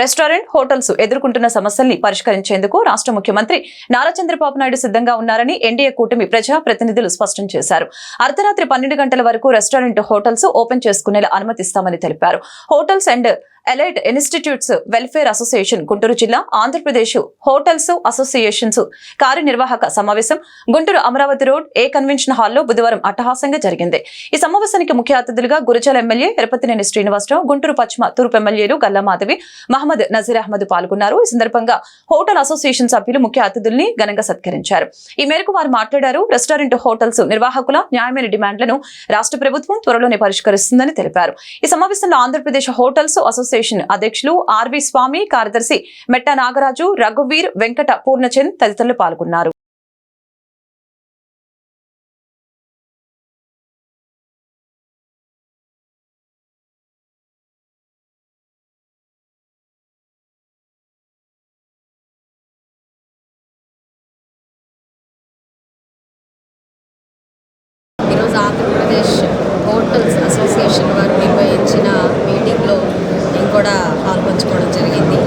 Restaurant hotels ఎదుర్కొంటున్న సమస్యల్ని పరిష్కరించేందుకు రాష్ట్ర ముఖ్యమంత్రి నారా చంద్రబాబు నాయుడు సిద్ధంగా ఉన్నారని ఎన్డీఏ కూటమి ప్రజా ప్రతినిధులు స్పష్టం చేశారు. అర్ధరాత్రి పన్నెండు గంటల వరకు రెస్టారెంట్ హోటల్స్ ఓపెన్ చేసుకునేలా అనుమతిస్తామని తెలిపారు. Hotels and elite institutes welfare association Guntur జిల్లా ఆంధ్రప్రదేశ్ హోటల్స్ అసోసియేషన్స్ కార్యనిర్వాహక సమావేశం Guntur Amaravati road A convention హాల్లో బుధవారం అట్టహాసంగా జరిగింది. ఈ సమావేశానికి ముఖ్య అతిథులుగా గురజాల ఎమ్మెల్యే ఎరపతినేని శ్రీనివాసరావు గుంటూరు పశ్చిమ తూర్పు ఎమ్మెల్యేలు గల్లా మాధవి మహమ్మద్ నజీర్ అహ్మద్ పాల్గొన్నారు. ఈ సందర్భంగా హోటల్ అసోసియేషన్ సభ్యులు ముఖ్య అతిథుల్ని ఘనంగా సత్కరించారు. ఈ మేరకు వారు మాట్లాడారు. రెస్టారెంట్ హోటల్స్ నిర్వాహకుల న్యాయమైన డిమాండ్లను రాష్ట్ర ప్రభుత్వం త్వరలోనే పరిష్కరిస్తుందని తెలిపారు. ఈ సమావేశంలో ఆంధ్రప్రదేశ్ హోటల్స్ అసోసియేషన్ అధ్యక్షులు ఆర్వి స్వామి కార్యదర్శి మెట్ట నాగరాజు రఘువీర్ వెంకట పూర్ణచంద్ తదితరులు పాల్గొన్నారు. ఈరోజు ఆంధ్రప్రదేశ్ హోటల్స్ అసోసియేషన్ వారు నిర్వహించిన మీటింగ్లో నేను కూడా పాల్పంచుకోవడం జరిగింది.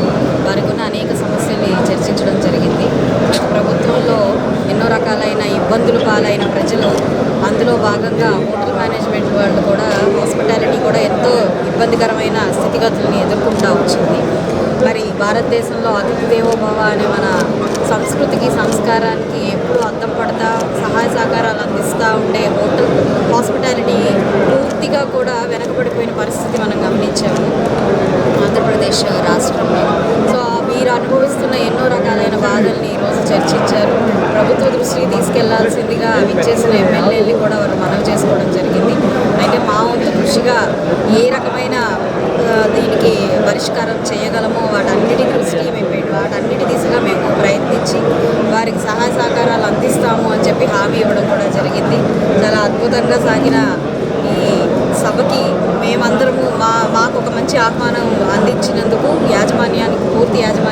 వారికున్న అనేక సమస్యల్ని చర్చించడం జరిగింది. ప్రభుత్వంలో ఎన్నో రకాలైన ఇబ్బందులు పాలైన ప్రజలు అందులో భాగంగా హోటల్ మేనేజ్మెంట్ వాళ్ళు కూడా హాస్పిటాలిటీ కూడా ఎంతో ఇబ్బందికరమైన స్థితిగతుల్ని ఎదుర్కొంటూ వచ్చింది. మరి భారతదేశంలో అతిథి దేవోభవ అనే మన సంస్కృతికి సంస్కారానికి ఎప్పుడూ అద్దం పడతా సహాయ సహకారాలు అందిస్తూ ఉండే హోటల్ హాస్పిటాలిటీ పూర్తిగా కూడా వెనకబడిపోయిన పరిస్థితి మనం గమనించాము ఆంధ్రప్రదేశ్ రాష్ట్రంలో. సో మీరు అనుభవిస్తున్న ఎన్నో రకాలైన బాధల్ని ఈరోజు చర్చించారు. ప్రభుత్వ దృష్టికి తీసుకెళ్ళాల్సిందిగా విచ్చేసిన ఎమ్మెల్యేలు కూడా వారు మనవి చేసుకోవడం జరిగింది. అయితే మా వంతు కృషిగా ఏ రకమైన దీనికి పరిష్కారం చేయగలమో వాటన్నిటి దృష్టికి మేము వాటన్నిటి దిశగా మేము ప్రయత్నించి వారికి సహాయ సహకారాలు అందిస్తాము అని చెప్పి హామీ ఇవ్వడం కూడా జరిగింది. అందరము మా మాకు ఒక మంచి ఆహ్వానం అందించినందుకు యాజమాన్యానికి పూర్తి యాజమాన్యం